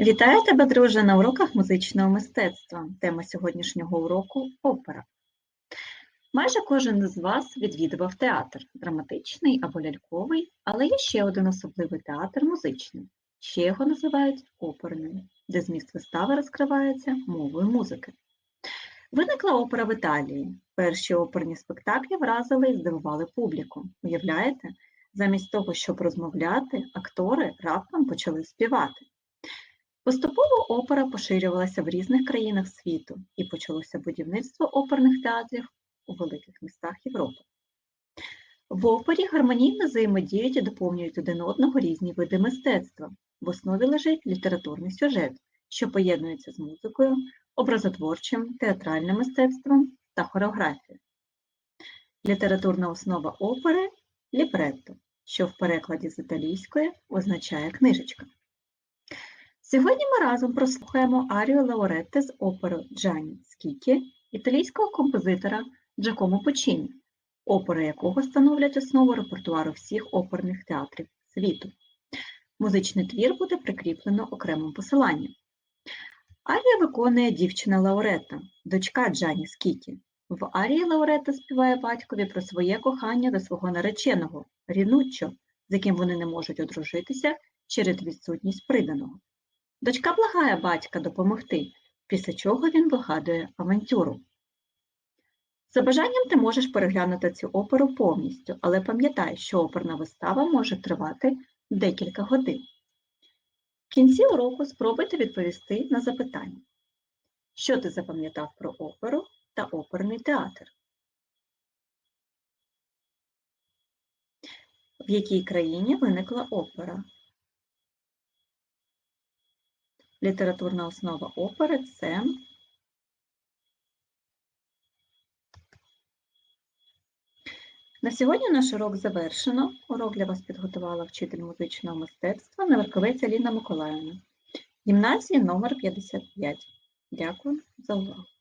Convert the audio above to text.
Вітаю тебе, друже, на уроках музичного мистецтва. Тема сьогоднішнього уроку опера. Майже кожен із вас відвідував театр драматичний або ляльковий, але є ще один особливий театр музичний. Ще його називають оперним, де зміст вистави розкривається мовою музики. Виникла опера в Італії. Перші оперні спектаклі вразили і здивували публіку. Уявляєте, замість того, щоб розмовляти, актори раптом почали співати. Поступово опера поширювалася в різних країнах світу і почалося будівництво оперних театрів у великих містах Європи. В опері гармонійно взаємодіють і доповнюють один одного різні види мистецтва. В основі лежить літературний сюжет, що поєднується з музикою, образотворчим, театральним мистецтвом та хореографією. Літературна основа опери лібретто, що в перекладі з італійської означає книжечка. Сьогодні ми разом прослухаємо арію Лауретте з опери Джані Скікі італійського композитора Джакомо Почіні, опери якого становлять основу репертуару всіх оперних театрів світу. Музичний твір буде прикріплено окремим посиланням. Арія виконує дівчина Лауретта, дочка Джані Скікі. В арії Лауретта співає батькові про своє кохання до свого нареченого Рінуччо, з яким вони не можуть одружитися через відсутність приданого. Дочка благає батька допомогти, після чого він вигадує авантюру. За бажанням ти можеш переглянути цю оперу повністю, але пам'ятай, що оперна вистава може тривати декілька годин. В кінці уроку спробуйте відповісти на запитання. Що ти запам'ятав про оперу та оперний театр? В якій країні виникла опера? Літературна основа опери це На сьогодні наш урок завершено. Урок для вас підготувала вчитель музичного мистецтва Наверковець Аліна Миколаївна, гімназії номер 55. Дякую за увагу.